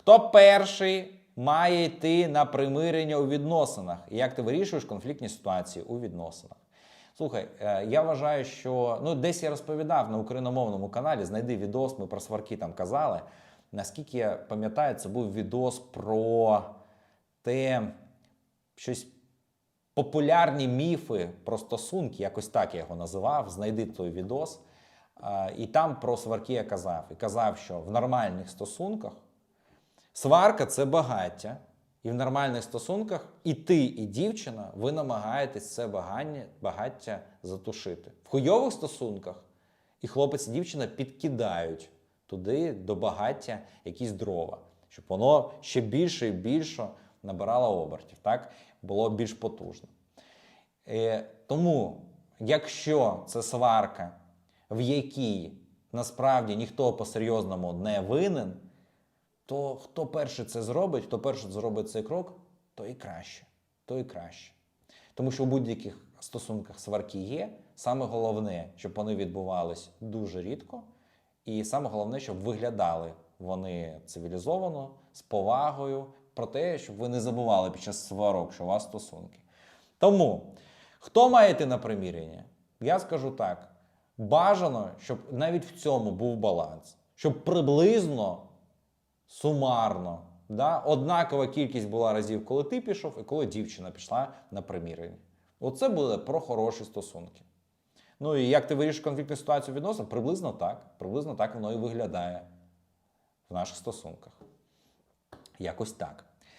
Хто перший має йти на примирення у відносинах? І як ти вирішуєш конфліктні ситуації у відносинах? Слухай, е, я вважаю, що ну десь я розповідав на україномовному каналі. Знайди відос, ми про сварки там казали. Наскільки я пам'ятаю, це був відос про те, щось популярні міфи про стосунки, якось так я його називав. Знайди той відос. І там про сварки я казав. І казав, що в нормальних стосунках сварка це багаття. І в нормальних стосунках і ти, і дівчина, ви намагаєтесь це багаття затушити. В хуйових стосунках і хлопець і дівчина підкидають туди до багаття якісь дрова, щоб воно ще більше і більше набирало обертів, так? було більш потужно. Е, тому, якщо це сварка, в якій насправді ніхто по-серйозному не винен, то хто перший це зробить, хто перший зробить цей крок, то і краще. То і краще. Тому що у будь-яких стосунках сварки є. Саме головне, щоб вони відбувались дуже рідко, і саме головне, щоб виглядали вони цивілізовано, з повагою, про те, щоб ви не забували під час сварок, що у вас стосунки. Тому, хто має йти на приміряння? Я скажу так: бажано, щоб навіть в цьому був баланс, щоб приблизно сумарно. Да? Однакова кількість була разів, коли ти пішов, і коли дівчина пішла на примірення. Оце буде про хороші стосунки. Ну і як ти вирішиш конфліктну ситуацію відносно? Приблизно так. Приблизно так воно і виглядає в наших стосунках. Якось так.